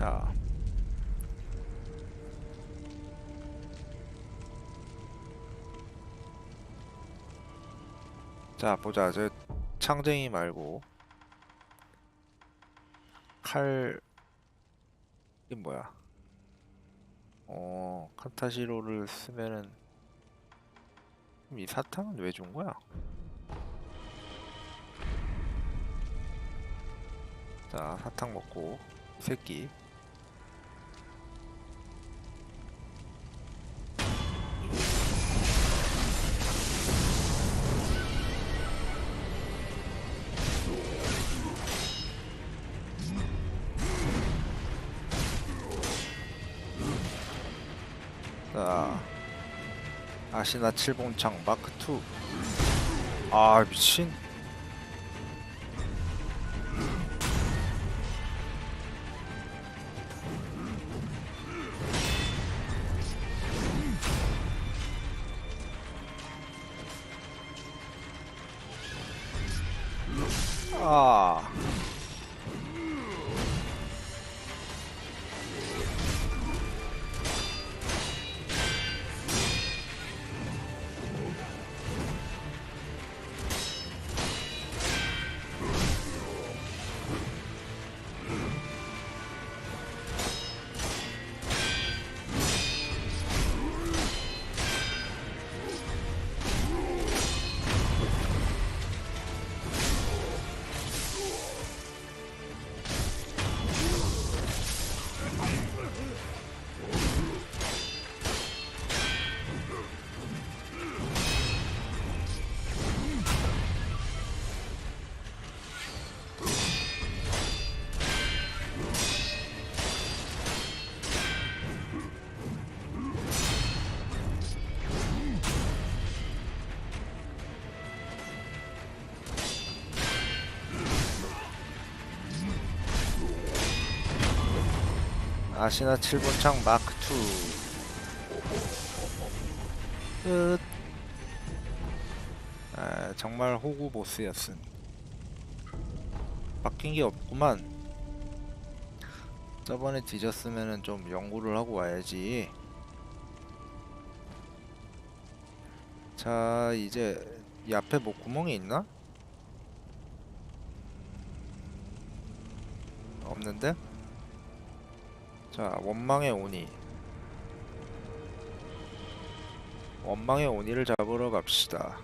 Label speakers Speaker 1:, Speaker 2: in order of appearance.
Speaker 1: 자. 자, 보자. 저 창쟁이 말고 칼 이게 뭐야? 어, 칸타시로를 쓰면은 이 사탕은 왜 준 거야? 자, 사탕 먹고 이 새끼 자, 아시나 7봉창 마크 2. 아, 미친. 아. 아시나 7분창 마크 2. 끝. 아, 정말 호구 보스였음. 바뀐 게 없구만. 저번에 뒤졌으면은 좀 연구를 하고 와야지. 자, 이제 이 앞에 뭐 구멍이 있나? 없는데? 자, 원망의 오니. 원망의 오니를 잡으러 갑시다.